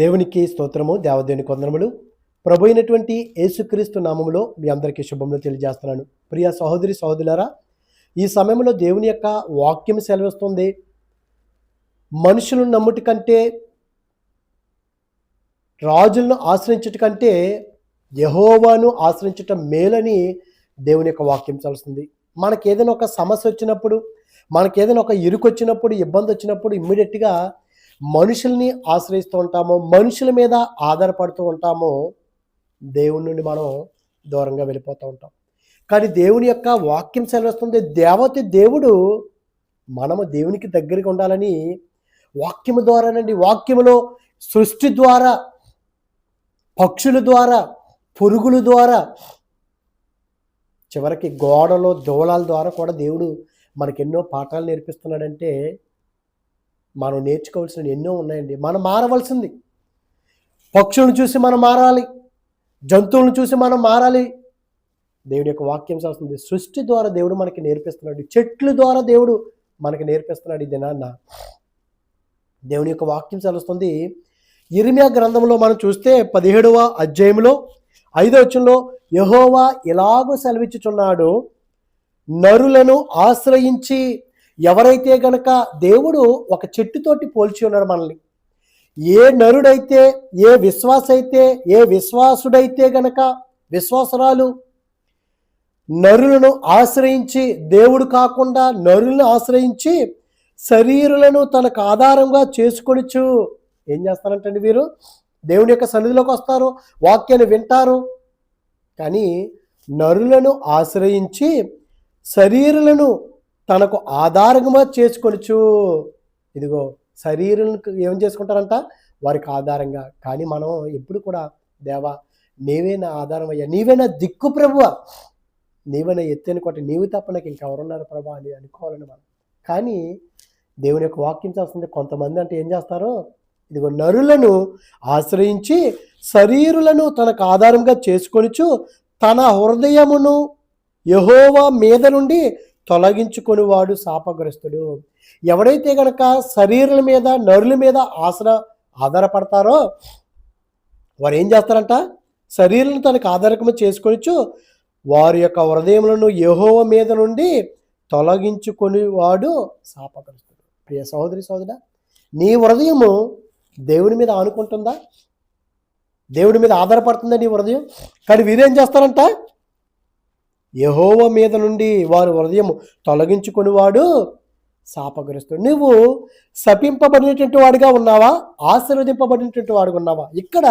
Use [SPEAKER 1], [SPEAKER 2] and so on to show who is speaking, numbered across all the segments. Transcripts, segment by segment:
[SPEAKER 1] దేవునికి స్తోత్రము దేవదేవుని కొందనములు ప్రభు అయినటువంటి యేసుక్రీస్తు నామములో మీ అందరికీ శుభములు తెలియజేస్తున్నాను. ప్రియ సహోదరి సహోదరులారా ఈ సమయంలో దేవుని యొక్క వాక్యం సెలవిస్తుంది. మనుషులను నమ్ముటి కంటే రాజులను ఆశ్రయించుట కంటే యహోవాను ఆశ్రయించటం మేలని దేవుని యొక్క వాక్యం చలుస్తుంది మనకి ఏదైనా ఒక సమస్య వచ్చినప్పుడు మనకి ఏదైనా ఒక ఇరుకు వచ్చినప్పుడు ఇబ్బంది వచ్చినప్పుడు ఇమ్మీడియట్గా మనుషుల్ని ఆశ్రయిస్తూ ఉంటామో మనుషుల మీద ఆధారపడుతూ ఉంటామో దేవుని నుండి మనం దూరంగా వెళ్ళిపోతూ ఉంటాం. కానీ దేవుని యొక్క వాక్యం సెలవిస్తుంది దేవతి దేవుడు మనము దేవునికి దగ్గరికి ఉండాలని వాక్యము ద్వారానండి వాక్యములో సృష్టి ద్వారా పక్షుల ద్వారా పురుగుల ద్వారా చివరికి గోడలో దోళాల ద్వారా కూడా దేవుడు మనకెన్నో ఎన్నో పాఠాలు నేర్పిస్తున్నాడంటే మనం నేర్చుకోవాల్సిన ఎన్నో ఉన్నాయండి. మనం మారవలసింది. పక్షులను చూసి మనం మారాలి. జంతువులను చూసి మనం మారాలి. దేవుడి యొక్క వాక్యం చేస్తుంది సృష్టి ద్వారా దేవుడు మనకి నేర్పిస్తున్నాడు. చెట్ల ద్వారా దేవుడు మనకి నేర్పిస్తున్నాడు ఈ దినాన్న దేవుని యొక్క వాక్యం చదువుతుంది ఇరిమియా గ్రంథంలో మనం చూస్తే పదిహేడవ అధ్యాయంలో ఐదో వచ్చంలో యహోవా ఎలాగో సెలవిచ్చుచున్నాడు. నరులను ఆశ్రయించి ఎవరైతే గనక దేవుడు ఒక చెట్టుతోటి పోల్చి ఉన్నాడు మనల్ని ఏ నరుడైతే ఏ విశ్వాస అయితే ఏ విశ్వాసుడైతే గనక విశ్వాసరాలు నరులను ఆశ్రయించి దేవుడు కాకుండా నరులను ఆశ్రయించి శరీరులను తనకు ఆధారంగా చేసుకొనిచ్చు ఏం చేస్తారంటండి వీరు? దేవుని యొక్క సన్నిధిలోకి వస్తారు వాక్యాన్ని వింటారు. కానీ నరులను ఆశ్రయించి శరీరులను తనకు ఆధారంగా చేసుకొనిచ్చు ఇదిగో శరీరం ఏం చేసుకుంటారంట? వారికి ఆధారంగా. కానీ మనం ఎప్పుడు కూడా దేవా నీవే నా ఆధారం అయ్యా. నీవే నా దిక్కు ప్రభువ. నీవే నా ఎత్తైన కొట్టి నీవు తప్ప నాకు ఇంకెవరున్నారు ప్రభా అని అనుకోవాలని మనం. కానీ దేవుని యొక్క వాక్యం చేస్తుంది. కొంతమంది అంటే ఏం చేస్తారో? ఇదిగో నరులను ఆశ్రయించి శరీరులను తనకు ఆధారంగా చేసుకొనిచు తన హృదయమును యహోవా మీద నుండి తొలగించుకొని వాడు శాపగ్రస్తుడు. ఎవడైతే గనక శరీరాల మీద నరుల మీద ఆసర ఆధారపడతారో వారు ఏం చేస్తారంట? శరీరం తనకు ఆధారకము చేసుకొనిచ్చు వారి యొక్క హృదయములను యహోవ మీద నుండి తొలగించుకొని వాడు శాపగ్రస్తుడు. ప్రియ సహోదరి సోదర నీ హృదయము దేవుని మీద ఆనుకుంటుందా? దేవుడి మీద ఆధారపడుతుందా నీ హృదయం? కానీ వీరేం చేస్తారంట? యహోవ మీద నుండి వారు హృదయం తొలగించుకునివాడు శాపగ్రస్తుడు. నువ్వు శపింపబడినటువంటి వాడిగా ఉన్నావా? ఆశీర్వదింపబడినటువంటి వాడుగా ఉన్నావా? ఇక్కడ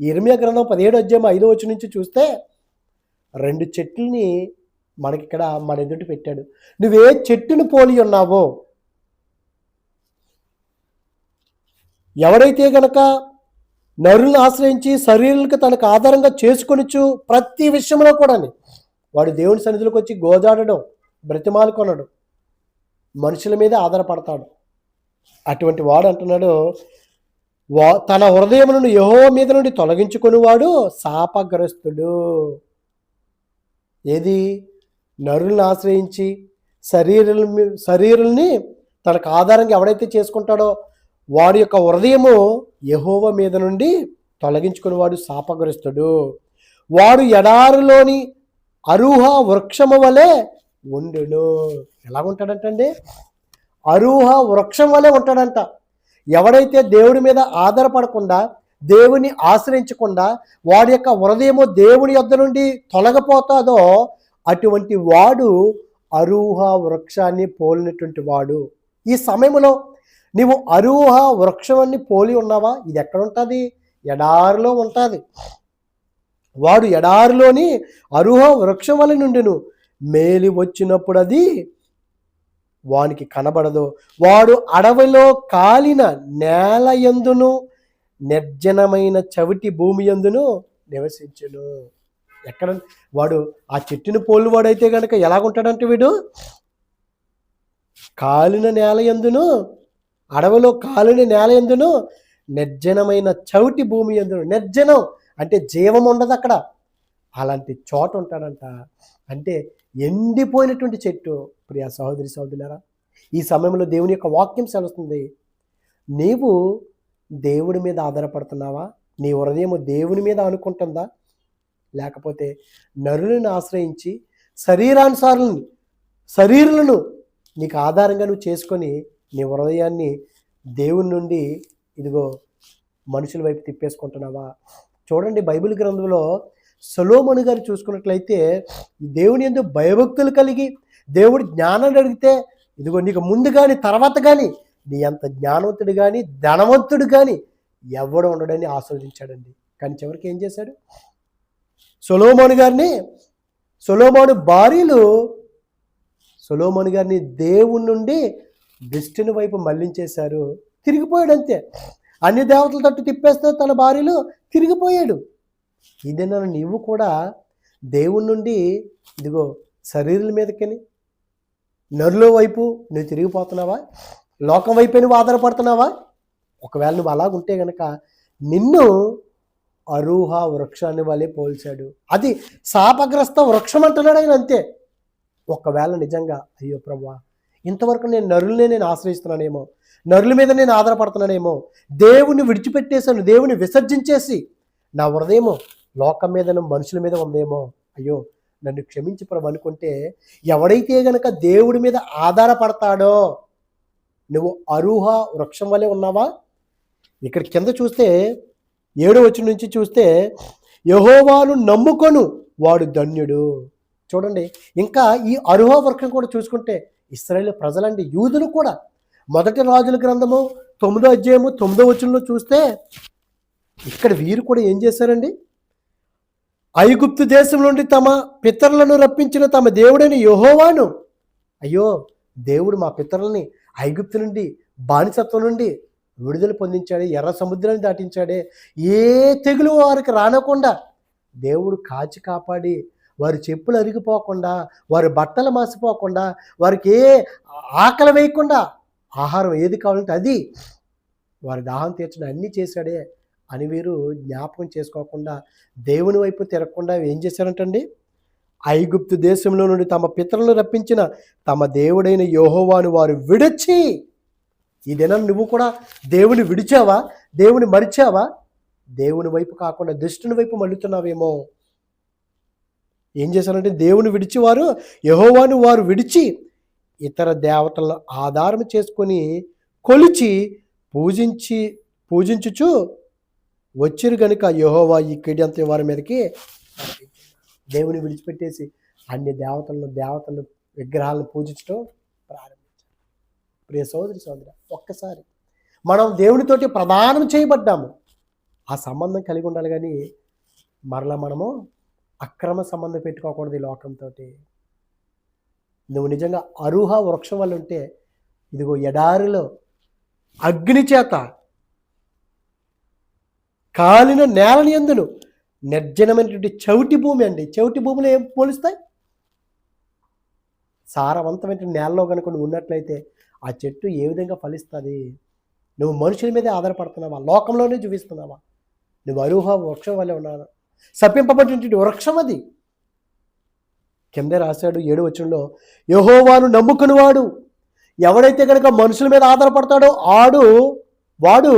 [SPEAKER 1] ఇరిమియ గ్రంథం పదిహేడు అధ్యాయం ఐదో వచ్చి నుంచి చూస్తే రెండు చెట్లని మనకి ఇక్కడ మన ఎదుటి పెట్టాడు. నువ్వే చెట్టును పోలి ఉన్నావో? ఎవడైతే గనక నరులను ఆశ్రయించి శరీరాలకు తనకు ఆధారంగా చేసుకొనిచ్చు ప్రతి విషయంలో కూడా వాడు దేవుని సన్నిధిలోకి వచ్చి గోజాడడం బ్రతిమాలు కొనడం మనుషుల మీద ఆధారపడతాడు. అటువంటి వాడు అంటున్నాడు వా తన హృదయములను యహో మీద నుండి తొలగించుకుని వాడు శాపగ్రస్తుడు. ఏది? నరులను ఆశ్రయించి శరీరం శరీరుల్ని తనకు ఆధారంగా ఎవడైతే చేసుకుంటాడో వాడి యొక్క హృదయము యహోవ మీద నుండి తొలగించుకుని వాడు శాపగ్రస్తుడు. వాడు ఎడారులోని అరుహ వృక్షము వలె ఉండును. ఎలా ఉంటాడంటండి అరుహ వృక్షం వలె ఉంటాడంట. ఎవడైతే దేవుడి మీద ఆధారపడకుండా దేవుని ఆశ్రయించకుండా వాడి యొక్క హృదయము దేవుని యొద్ద నుండి తొలగపోతాదో అటువంటి వాడు అరుహ వృక్షాన్ని పోలినటువంటి వాడు. ఈ సమయంలో నీవు అరుహ వృక్షాన్ని పోలి ఉన్నావా? ఇది ఎక్కడ ఉంటుంది? ఎడారిలో ఉంటుంది. వాడు ఎడారిలోని అరుహ వృక్షం వల్ల నుండిను. మేలి వచ్చినప్పుడు అది వానికి కనబడదు. వాడు అడవిలో కాలిన నేల ఎందును నిర్జనమైన చవిటి భూమి ఎందును నివసించును. ఎక్కడ? వాడు ఆ చెట్టుని పోలు వాడైతే గనక ఎలాగుంటాడంటే వీడు? కాలిన నేల ఎందును అడవిలో కాలిన నేల ఎందును నిర్జనమైన చవిటి భూమి ఎందును నిర్జనం అంటే జీవం ఉండదు అక్కడ. అలాంటి చోట ఉంటాడంట. అంటే ఎండిపోయినటువంటి చెట్టు. ప్రియా సహోదరి సహోదరులారా ఈ సమయంలో దేవుని యొక్క వాక్యం సెలవుతుంది. నీవు దేవుడి మీద ఆధారపడుతున్నావా? నీ హృదయం దేవుని మీద అనుకుంటుందా? లేకపోతే నరులను ఆశ్రయించి శరీరానుసారులను శరీరులను నీకు ఆధారంగా నువ్వు చేసుకొని నీ హృదయాన్ని దేవుని నుండి ఇదిగో మనుషుల వైపు తిప్పేసుకుంటున్నావా? చూడండి బైబిల్ గ్రంథంలో సొలోమను గారు చూసుకున్నట్లయితే ఈ దేవుని ఎందుకు భయభక్తులు కలిగి దేవుడి జ్ఞానాన్ని అడిగితే ఇదిగో నీకు ముందు కానీ తర్వాత కానీ నీ అంత జ్ఞానవంతుడు కానీ ధనవంతుడు కానీ ఎవడు ఉండడని ఆస్వాదించాడండి. కానీ చివరికి ఏం చేశాడు? సొలోమోను గారిని సొలోమోను భార్యలు సొలోమోను గారిని దేవుని నుండి దృష్టిని వైపు మళ్ళించేశారు తిరిగిపోయాడు అంతే. అన్ని దేవతల తట్టు తిప్పేస్తే తన భార్యలు తిరిగిపోయాడు. ఇదేనా నీవు కూడా దేవుడి నుండి ఇదిగో శరీరం మీదకని నరుల వైపు నువ్వు తిరిగిపోతున్నావా? లోకం వైపే నువ్వు ఆధారపడుతున్నావా? ఒకవేళ నువ్వు అలాగుంటే గనక నిన్ను అరూహ వృక్షాన్ని వలె పోల్చాడు. అది శాపగ్రస్త వృక్షం అంటున్నాడు ఆయన అంతే. ఒకవేళ నిజంగా అయ్యో ప్రభా ఇంతవరకు నేను నరులనే నేను ఆశ్రయిస్తున్నానేమో నరుల మీద నేను ఆధారపడుతున్నానేమో దేవుని విడిచిపెట్టేశాను దేవుని విసర్జించేసి నా హృదయము లోకం మీద మనుషుల మీద ఉందేమో? అయ్యో నన్ను క్షమించి ప్రభు అనుకుంటే ఎవడైతే గనక దేవుడి మీద ఆధారపడతాడో నువ్వు అరుహ వృక్షం వలె ఉన్నావా? ఇక్కడ కింద చూస్తే ఏడు వచ్చి నుంచి చూస్తే యహోవాను నమ్ముకొను వాడు ధన్యుడు. చూడండి ఇంకా ఈ అరుహ వృక్షం కూడా చూసుకుంటే ఇస్రాయేల్ ప్రజలండి యూదులు కూడా. మొదటి రాజుల గ్రంథము తొమ్మిదో అధ్యాయము తొమ్మిదో వచనంలో చూస్తే ఇక్కడ వీరు కూడా ఏం చేశారండి? ఐగుప్తు దేశం నుండి తమ పితరులను రప్పించిన తమ దేవుడైన యహోవాను. అయ్యో దేవుడు మా పితరులని ఐగుప్తు నుండి బానిసత్వం నుండి విడుదల పొందించాడే ఎర్ర సముద్రాన్ని దాటించాడే. ఏ తెగులు వారికి రానకుండా దేవుడు కాచి కాపాడి వారి చెప్పులు అరిగిపోకుండా వారి బట్టలు మాసిపోకుండా వారికి ఏ ఆకలి వేయకుండా ఆహారం ఏది కావాలంటే అది. వారి దాహం తీర్చడం అన్నీ చేశాడే అని వీరు జ్ఞాపకం చేసుకోకుండా దేవుని వైపు తిరగకుండా ఏం చేశారంటండి? ఐగుప్తు దేశంలో నుండి తమ పితరులను రప్పించిన తమ దేవుడైన యోహోవాను వారు విడిచి ఈ దినం నువ్వు కూడా దేవుని విడిచావా? దేవుని మరిచావా? దేవుని వైపు కాకుండా దుష్టుని వైపు మళ్ళుతున్నావేమో? ఏం చేశారంటే దేవుని విడిచి వారు యహోవాను వారు విడిచి ఇతర దేవతలను ఆధారం చేసుకొని కొలిచి పూజించి పూజించుచు వచ్చిరు గనుక యహోవా ఈ కిడంత వారి మీదకి దేవుని విడిచిపెట్టేసి అన్ని దేవతలను దేవతలను విగ్రహాలను పూజించడం ప్రారంభించారు. ప్రియ సోదరి సోదర ఒక్కసారి మనం దేవునితోటి ప్రదానం చేయబడ్డాము. ఆ సంబంధం కలిగి ఉండాలి కానీ మరలా మనము అక్రమ సంబంధం పెట్టుకోకూడదు ఈ లోకంతో నువ్వు నిజంగా అరుహ వృక్షం వల్ల ఉంటే ఇదిగో ఎడారిలో అగ్ని చేత కాలిన నేలని ఎందును? నిర్జనమైనటువంటి చవిటి భూమి అండి. చవిటి భూములు ఏం పోలుస్తాయి? సారవంతమైన నేలలో కనుక నువ్వు ఉన్నట్లయితే ఆ చెట్టు ఏ విధంగా ఫలిస్తుంది? నువ్వు మనుషుల మీదే ఆధారపడుతున్నావా? లోకంలోనే చూపిస్తున్నావా? నువ్వు అరుహ వృక్షం వల్ల ఉన్నాను శపింపబడినటువంటి వృక్షం అది. కిందే రాశాడు ఏడు వచ్చంలో యహోవాను నమ్ముకునివాడు. ఎవడైతే కనుక మనుషుల మీద ఆధారపడతాడో ఆడు వాడు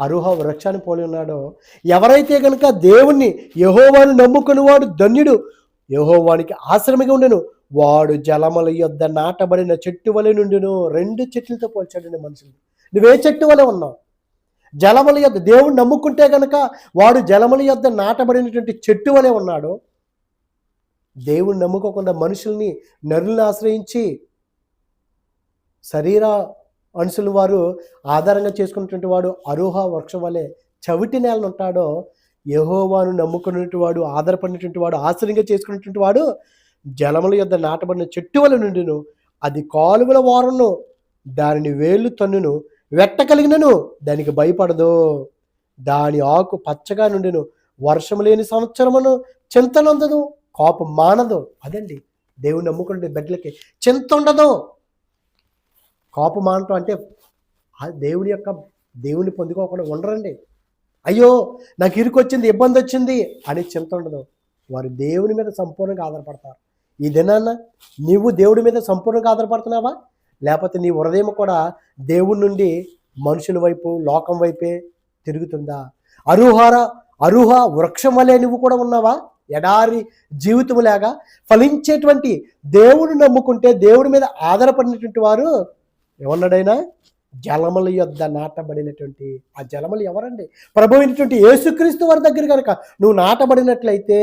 [SPEAKER 1] అరుహ వృక్షాన్ని పోలి ఉన్నాడో. ఎవరైతే కనుక దేవుణ్ణి యహోవాను నమ్ముకునివాడు ధన్యుడు యహోవానికి ఆశ్రమిగా ఉండెను వాడు జలముల యొద్ద నాటబడిన చెట్టు వలె నుండిను. రెండు చెట్లతో పోల్చాడండి మనుషులు. నువ్వే చెట్టు వలె ఉన్నావు. జలముల యొద్ దేవుణ్ణి నమ్ముకుంటే గనక వాడు జలముల యొద్ నాటబడినటువంటి చెట్టు వలె ఉన్నాడు. దేవుని నమ్ముకోకుండా మనుషుల్ని నరుల్ని ఆశ్రయించి శరీర అనుసులు వారు ఆధారంగా చేసుకున్నటువంటి వాడు అరోహ వృక్షం వలె చవిటి నేలను ఉంటాడో యహోవాను నమ్ముకున్నటువంటి వాడు ఆధారపడినటువంటి వాడు ఆశ్రయంగా చేసుకున్నటువంటి వాడు జలముల యొద్ నాటబడిన చెట్టు వలె నుండిను అది కాలువల వారను దానిని వేళ్ళు తన్నును వెట్ట కలిగినను దానికి భయపడదు. దాని ఆకు పచ్చగా నుండిను. వర్షం లేని సంవత్సరమును చింతనందదు కోపం మానదు. అదండి. దేవుని నమ్ముకుంటే బిడ్డలకి చింత ఉండదు. కోపం మానటం అంటే దేవుని యొక్క దేవుని పొందుకోకుండా ఉండరండి. అయ్యో నాకు ఇరుకొచ్చింది ఇబ్బంది వచ్చింది అని చింత ఉండదు. వారు దేవుని మీద సంపూర్ణంగా ఆధారపడతారు. ఈ దినాన్న నీవు దేవుడి మీద సంపూర్ణంగా ఆధారపడుతున్నావా? లేకపోతే నీ హృదయం కూడా దేవుడి నుండి మనుషుల వైపు లోకం వైపే తిరుగుతుందా? అరుహార అరుహ వృక్షం వలె నువ్వు కూడా ఉన్నావా? ఎడారి జీవితం లేగా ఫలించేటువంటి దేవుడు నమ్ముకుంటే దేవుడి మీద ఆధారపడినటువంటి వారు ఏమన్నాడైనా జలముల యొద్ద నాటబడినటువంటి ఆ జలములు ఎవరండి? ప్రభు అయినటువంటి యేసుక్రీస్తు వారి దగ్గర కనుక నువ్వు నాటబడినట్లయితే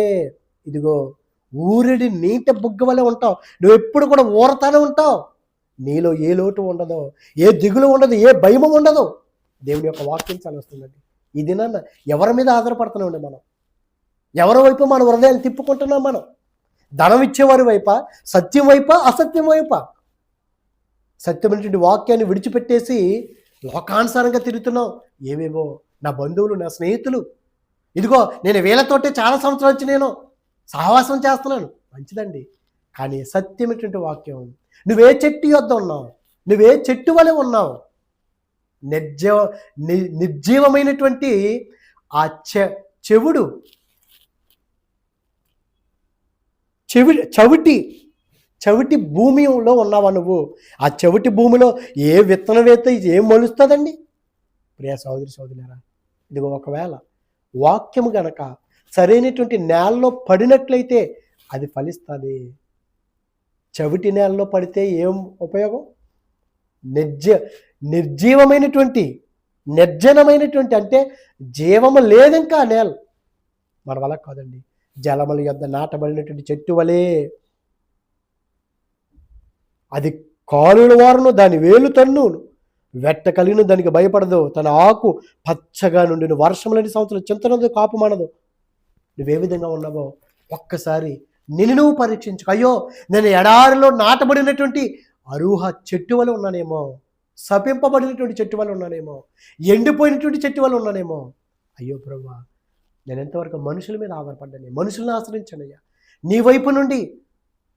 [SPEAKER 1] ఇదిగో ఊరిడి నీట బుగ్గ వలె ఉంటావు. నువ్వు ఎప్పుడు కూడా ఊరతానే ఉంటావు. నీలో ఏ లోటు ఉండదు ఏ దిగులు ఉండదు ఏ భయము ఉండదు దేవుని యొక్క వాక్యం చదివిస్తుందండి ఇది నన్న ఎవరి మీద ఆధారపడుతున్నామండి మనం? ఎవరి వైపు మన హృదయాన్ని తిప్పుకుంటున్నాం మనం? ధనం ఇచ్చేవారి వైప? సత్యం వైప? అసత్యం వైప? సత్యమైనటువంటి వాక్యాన్ని విడిచిపెట్టేసి లోకానుసారంగా తిరుగుతున్నాం. ఏవేవో నా బంధువులు నా స్నేహితులు. ఇదిగో నేను వీళ్ళతోటే చాలా సంవత్సరాల నుంచి నేను సహవాసం చేస్తున్నాను. మంచిదండి. కానీ సత్యమైనటువంటి వాక్యం నువ్వే చెట్టు యొద్ద ఉన్నావు. నువ్వే చెట్టు వలె ఉన్నావు. నిర్జీవ ని- నిర్జీవమైనటువంటి ఆ చె చెవుడు చెవి చవిటి చవిటి భూమిలో ఉన్నావా నువ్వు? ఆ చవిటి భూమిలో ఏ విత్తనం వేస్తే ఏం మొలుస్తుందండి? ప్రియ సోదరి సోదరులరా ఇదిగో ఒకవేళ వాక్యము గనక సరైనటువంటి నేలలో పడినట్లయితే అది ఫలిస్తుంది. చవిటి నేలలో పడితే ఏం ఉపయోగం? నిర్జ నిర్జీవమైనటువంటి నిర్జనమైనటువంటి అంటే జీవము లేదింకా ఆ నేల. మన వల్ల కాదండి. జలముల యొద్ద నాటబడినటువంటి చెట్టు వలే అది కాలుల వారును దాని వేలు తన్ను వెట్ట కలిగిన దానికి భయపడదు. తన ఆకు పచ్చగా నుండి వర్షం లేని సంవత్సరం చింతనదు కాపుమానదు నువ్వే విధంగా ఉన్నావో? ఒక్కసారి నిన్ను పరీక్షించు అయ్యో నేను ఎడారిలో నాటబడినటువంటి అరుహ చెట్టు వల్ల ఉన్నానేమో. సపింపబడినటువంటి చెట్టు వల్ల ఉన్నానేమో. ఎండిపోయినటువంటి చెట్టు వల్ల ఉన్నానేమో. అయ్యో ప్రభా నేను ఎంతవరకు మనుషుల మీద ఆధారపడ్డాను? మనుషులను ఆశ్రయించానయ్యా నీ వైపు నుండి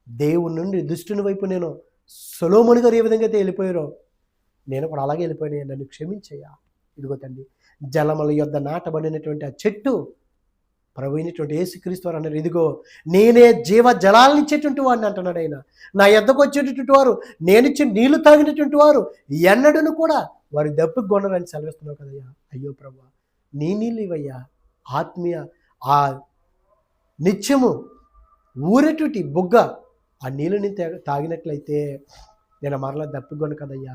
[SPEAKER 1] దేవుని నుండి దుష్టుని వైపు నేను సొలోమని గారు ఏ విధంగా అయితే వెళ్ళిపోయారో నేను కూడా అలాగే వెళ్ళిపోయినా నన్ను క్షమించయ్యా. ఇదిగో తండ్రి జలముల యొద్ద నాటబడినటువంటి ఆ చెట్టు ప్రభు అయినటువంటి యేసుక్రీస్తు వారు అన్నారు ఇదిగో నేనే జీవ జలాలను ఇచ్చేటువంటి వాడిని అంటున్నాడు ఆయన. నా ఎద్దకు వచ్చేటటువంటి వారు నేనిచ్చి నీళ్ళు తాగినటువంటి వారు ఎన్నడను కూడా వారి దప్పుకు కొనరని సెలవిస్తున్నావు కదయ్యా. అయ్యో ప్రభు నీ నీళ్ళు ఇవయ్యా ఆత్మీయ ఆ నిత్యము ఊరేటువంటి బుగ్గ ఆ నీళ్ళని తాగినట్లయితే నేను మరలా దప్పిగొను కదయ్యా.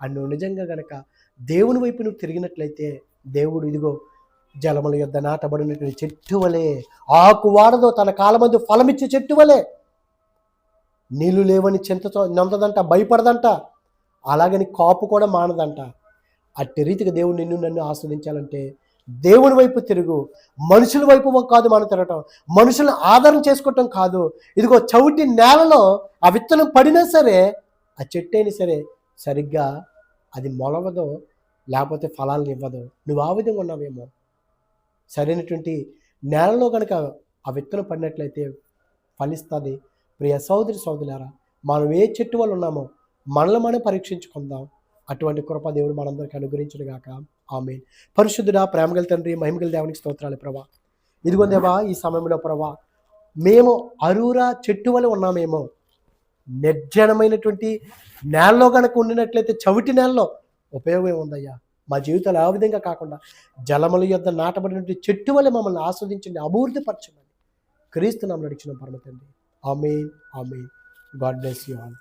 [SPEAKER 1] అని నిజంగా గనక దేవుని వైపు నువ్వు తిరిగినట్లయితే దేవుడు ఇదిగో జలముల యొద్ద నాటబడినటువంటి చెట్టు వలె ఆకు వాడదో తన కాలమందు ఫలమిచ్చే చెట్టు వలె నీళ్ళు లేవని చింతతో నమ్మదంట భయపడదంట. అలాగని కాపు కూడా మానదంట. అట్టి రీతిగా దేవుడు నిన్ను నన్ను ఆస్వాదించాలంటే దేవుని వైపు తిరుగు మనుషుల వైపు కాదు మనం తిరగటం మనుషులను ఆధారం చేసుకోవటం కాదు. ఇదిగో చవిటి నేలలో ఆ విత్తనం పడినా సరే ఆ చెట్టు అయినా సరే సరిగ్గా అది మొలవదో లేకపోతే ఫలాలను ఇవ్వదు నువ్వు ఆ విధంగా ఉన్నావేమో. సరైనటువంటి నేలలో కనుక ఆ విత్తనం పడినట్లయితే ఫలిస్తుంది. ప్రియ సోదరి సోదరులారా మనం ఏ చెట్టు వల్ల ఉన్నామో మనల్ని మనం పరీక్షించుకుందాం. అటువంటి కృప దేవుడు మనందరికీ అనుగ్రహించడు గాక. ఆమె పరిశుద్ధుడా ప్రేమగల తండ్రి మహిమగల దేవునికి స్తోత్రాలు ప్రభా. ఇదిగో దేవా ఈ సమయంలో ప్రభా మేము అరూరా చెట్టు వల్ల ఉన్నామేమో. నిర్జనమైనటువంటి నేలలో కనుక ఉండినట్లయితే చవిటి నేలలో ఉపయోగం ఏముందయ్యా? మా జీవితాలు ఆ విధంగా కాకుండా జలముల యొద్ద నాటబడినటువంటి చెట్టు వల్ల మమ్మల్ని ఆస్వాదించండి అభివృద్ధిపరచమని క్రీస్తు నామలు నడిచిన పరమ తండ్రి. ఆమె ఆమె గాడ్ బ్లెస్ యూ ఆల్.